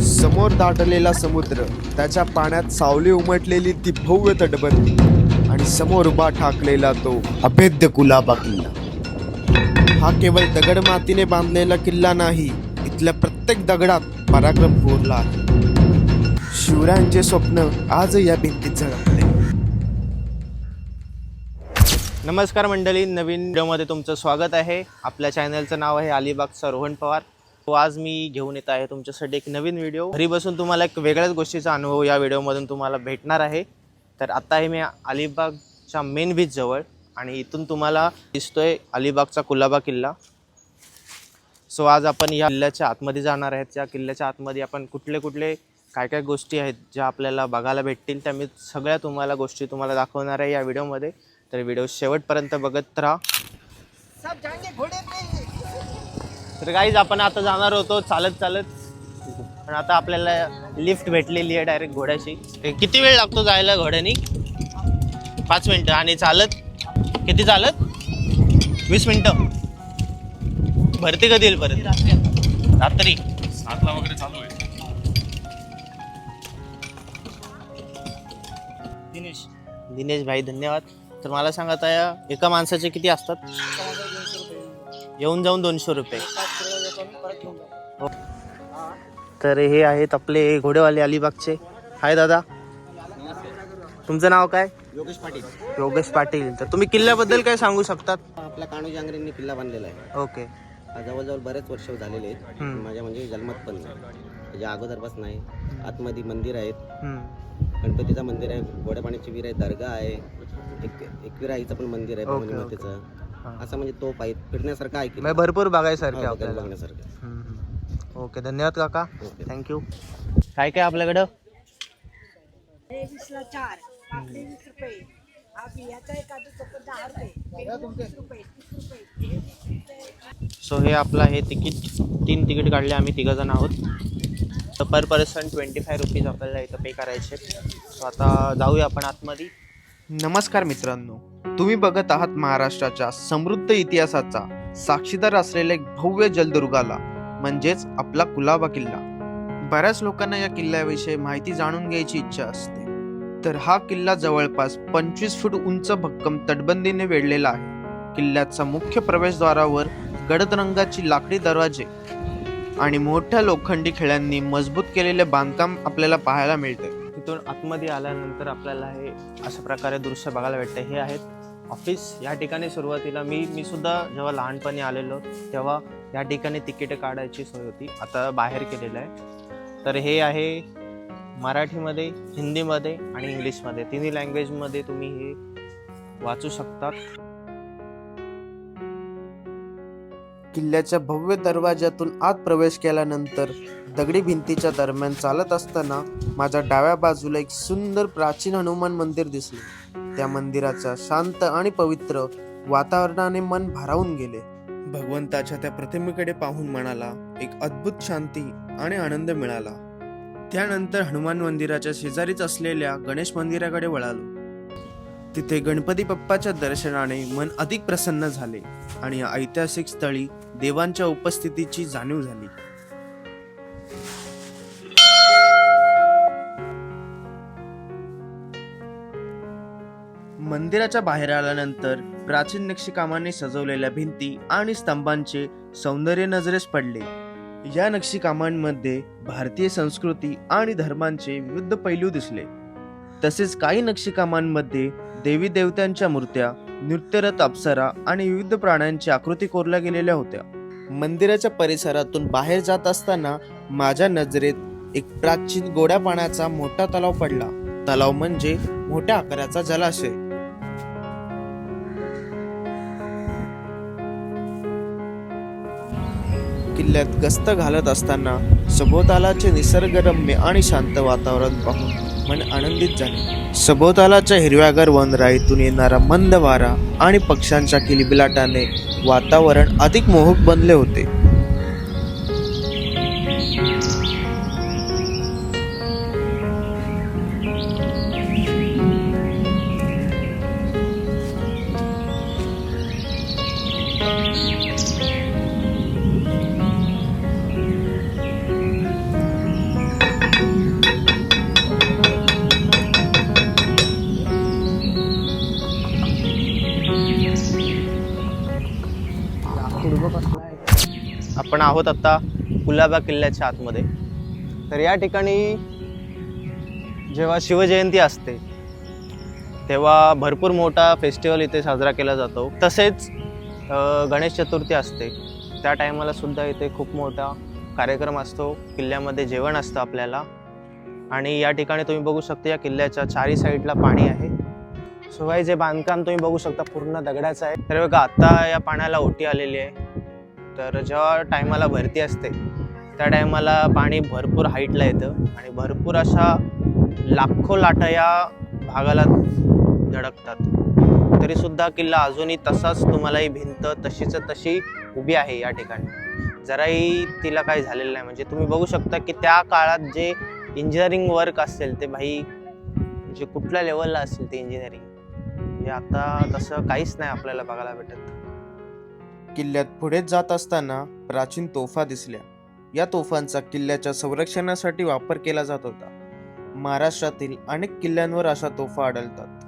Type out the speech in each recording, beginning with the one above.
समोर दाटलेला समुद्र त्याच्या पाण्यात सावली उमटलेली ती भव्य तटबंदी आणि समोर उभा ठाकलेला तो अभेद्य कुलाबा किल्ला. हा केवळ दगड मातीने बांधलेला किल्ला नाही इथल्या प्रत्येक दगडात पराक्रम कोरला आहे. शिवरायांचे स्वप्न आज या भिंतीत झळकले. नमस्कार मंडळी नवीन व्हिडिओमध्ये तुमचं स्वागत आहे. आपल्या चॅनलचं नाव आहे अलिबागचा रोहन पवार. हो, आज मी घेऊन येत आहे तुमच्यासाठी एक नवीन व्हिडिओ घरी बसून तुम्हाला एक वेगळ्याच गोष्टीचा अनुभव या व्हिडिओमधून तुम्हाला भेटणार आहे. तर आत्ता आहे मी अलिबागच्या मेन बीचजवळ आणि इथून तुम्हाला दिसतोय अलिबागचा कुलाबा किल्ला. सो आज आपण या किल्ल्याच्या आतमध्ये जाणार आहेत. त्या किल्ल्याच्या आतमध्ये आपण कुठले कुठले काय काय गोष्टी आहेत ज्या आपल्याला बघायला भेटतील त्या मी सगळ्या तुम्हाला गोष्टी तुम्हाला दाखवणार आहे या व्हिडिओमध्ये तर व्हिडिओ शेवटपर्यंत बघत राहा. तर काहीच आपण आता जाणार होतो चालत चालत. पण आता आपल्याला लिफ्ट भेटलेली आहे डायरेक्ट घोड्याची ते किती वेळ लागतो जायला घोड्यानी? पाच मिनटं. आणि चालत? किती चालत? वीस मिनटं. भरती कधी येईल परत? रात्री. सातला वगैरे चालू आहे. दिनेश. दिनेश भाई धन्यवाद. तर मला सांगा आता एका माणसाचे किती असतात? येऊन जाऊन दोनशे रुपये. तर हे आहेत आपले घोडेवाले अलिबागचे. हाय दादा. तुमचं नाव काय? योगेश पाटील. योगेश पाटील. तर तुम्ही किल्ल्याबद्दल काय सांगू शकतात? आपला कान्होजी आंग्रेंनी किल्ला बांधलेला आहे. ओके. हा जवळजवळ बरेच वर्ष झालेले आहेत. हम्म. माझ्या म्हणजे जन्मात पण नाही. त्याच्या अगोदरपासून आहे आतमध्ये मंदिर आहेत. हम्म. गणपतीचं मंदिर आहे. गोड्या पाण्याची विहीर आहे दर्गा आहे. एक एकविरा आईचं पण मंदिर आहे. Okay, Bhavani okay. मातेचं हा. असं म्हणजे तो पाहिजे फिरण्यासारखा आहे म्हणजे भरपूर बघायसारखे हो, आपल्याला. बघण्यासारखं. हम्म, हम्म. ओके धन्यवाद काका. ओके. थँक्यू काय काय आपल्याकडं? वीसला चार. काकडी वीस रुपये. हा बियाचा एक आधी चोपट दहा रुपये. पेरू वीस रुपये. तीस रुपये. सो हे आपलं हे तिकीट. तीन तिकीट काढले आम्ही तिघं जण आहोत. तर पर पर्सन ट्वेंटी फाय रुपीज आपल्याला इथं पे करायचे सो आता जाऊया आपण आतमध्ये. नमस्कार मित्रांनो. तुम्ही बघत आहात महाराष्ट्राच्या समृद्ध इतिहासाचा साक्षीदार असलेल्या एक भव्य जलदुर्गाला म्हणजेच आपला कुलाबा किल्ला. बऱ्याच लोकांना या किल्ल्याविषयी माहिती जाणून घ्यायची इच्छा असते. तर हा किल्ला जवळपास पंचवीस फूट उंच भक्कम तटबंदीने वेढलेला आहे. किल्ल्याचा मुख्य प्रवेशद्वारावर गडद रंगाची लाकडी दरवाजे आणि मोठ्या लोखंडी खेळ्यांनी मजबूत केलेले बांधकाम आपल्याला पाहायला मिळते तिथून आतमध्ये आल्यानंतर आपल्याला हे अशा प्रकारे दृश्य बघायला भेटतं. हे आहेत ऑफिस या ठिकाणी सुरुवातीला मी मी सुद्धा जेव्हा लहानपणी आलेलो तेव्हा या ठिकाणी तिकीटं काढायची सोय होती. आता बाहेर केलेलं आहे. तर हे आहे मराठीमध्ये हिंदीमध्ये आणि इंग्लिशमध्ये. तिन्ही लँग्वेजमध्ये तुम्ही हे वाचू शकतात. किल्ल्याच्या भव्य दरवाज्यातून आत प्रवेश केल्यानंतर दगडी भिंतीच्या दरम्यान चालत असताना माझ्या डाव्या बाजूला एक सुंदर प्राचीन हनुमान मंदिर दिसले. त्या मंदिराचा शांत आणि पवित्र वातावरणाने मन भारावून गेले. भगवंताच्या त्या प्रतिमेकडे पाहून मनाला एक अद्भुत शांती आणि आनंद मिळाला. त्यानंतर हनुमान मंदिराच्या शेजारीच असलेल्या गणेश मंदिराकडे वळालो. तिथे गणपती बाप्पाच्या दर्शनाने मन अधिक प्रसन्न झाले आणि ऐतिहासिक स्थळी देवांच्या उपस्थितीची जाणीव झाली. मंदिराच्या बाहेर आल्यानंतर प्राचीन नक्षीकामाने सजवलेल्या भिंती आणि स्तंभांचे सौंदर्य नजरेस पडले. या नक्षीकामांमध्ये भारतीय संस्कृती आणि धर्मांचे विविध पैलू दिसले. तसेच काही नक्षीकामांमध्ये देवी देवतांच्या मूर्त्या नृत्यरत अप्सरा आणि विविध प्राण्यांची आकृती कोरल्या गेलेल्या होत्या. मंदिराच्या परिसरातून बाहेर जात असताना माझ्या नजरेत एक प्राचीन गोड्या पाण्याचा मोठा तलाव पडला. तलाव म्हणजे मोठ्या आकाराचा जलाशय. किल्ल्यात गस्त घालत असताना सभोवतालाचे निसर्गरम्य आणि शांत वातावरण पाहून मन आनंदित झाले. सभोवतालाच्या हिरव्यागार वनराईतून येणारा मंद वारा आणि पक्ष्यांच्या किलबिलाटाने वातावरण अधिक मोहक बनले होते. आपण आहोत आत्ता कुलाबा किल्ल्याच्या आतमध्ये. तर या ठिकाणी जेव्हा शिवजयंती असते तेव्हा भरपूर मोठा फेस्टिवल इथे साजरा केला जातो. तसेच गणेश चतुर्थी असते. त्या टायमाला सुद्धा इथे खूप मोठा कार्यक्रम असतो. किल्ल्यामध्ये जेवण असतं आपल्याला. आणि या ठिकाणी तुम्ही बघू शकता या किल्ल्याच्या चारी साईडला पाणी आहे. शिवाय जे बांधकाम तुम्ही बघू शकता पूर्ण दगडाचं आहे. तर बघा आत्ता या पाण्याला ओटी आलेली आहे. तर जेव्हा टायमाला भरती असते त्या टायमाला पाणी भरपूर हाईटला येतं. आणि भरपूर अशा लाखो लाटा या भागाला धडकतात. तरीसुद्धा किल्ला अजूनही तसाच तुम्हाला ही भिंत तशीच तशी उभी आहे या ठिकाणी. जराही तिला काही झालेलं नाही. म्हणजे तुम्ही बघू शकता की त्या काळात जे इंजिनिअरिंग वर्क असेल ते भाई म्हणजे कुठल्या लेवलला असेल ते इंजिनिअरिंग म्हणजे आता तसं काहीच नाही आपल्याला बघायला भेटत. किल्ल्यात पुढे जात असताना प्राचीन तोफा दिसल्या. या तोफांचा किल्ल्याच्या संरक्षणासाठी वापर केला जात होता. महाराष्ट्रातील अनेक किल्ल्यांवर अशा तोफा आढळतात.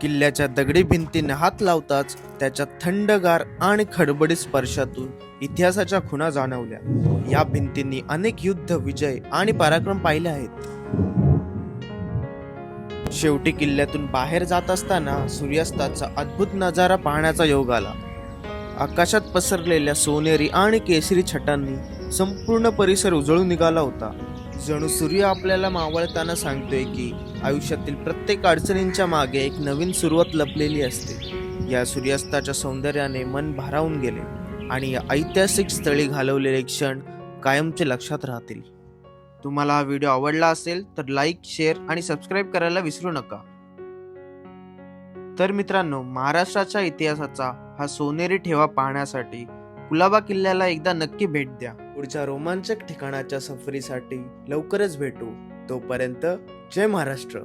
किल्ल्याच्या दगडी भिंतीने हात लावताच त्याच्या थंडगार आणि खडबडीत स्पर्शातून इतिहासाच्या खुणा जाणवल्या. या भिंतींनी अनेक युद्ध विजय आणि पराक्रम पाहिले आहेत. शेवटी किल्ल्यातून बाहेर जात असताना सूर्यास्ताचा अद्भुत नजारा पाहण्याचा योग आला. आकाशात पसरलेल्या सोनेरी आणि केसरी छटांनी संपूर्ण परिसर उजळून निघाला होता. जणू सूर्य आपल्याला मावळताना सांगतोय की आयुष्यातील प्रत्येक अडचणींच्या मागे एक नवीन सुरुवात लपलेली असते. या सूर्यास्ताच्या सौंदर्याने मन भारावून गेले आणि या ऐतिहासिक स्थळी घालवलेले क्षण कायमचे लक्षात राहतील. तुम्हाला हा व्हिडिओ आवडला असेल तर लाईक शेअर आणि सबस्क्राईब करायला विसरू नका. तर मित्रांनो महाराष्ट्राच्या इतिहासाचा हा सोनेरी ठेवा पाहण्यासाठी कुलाबा किल्ल्याला एकदा नक्की भेट द्या. पुढच्या रोमांचक ठिकाणाच्या सफरीसाठी लवकरच भेटू. तोपर्यंत जय महाराष्ट्र.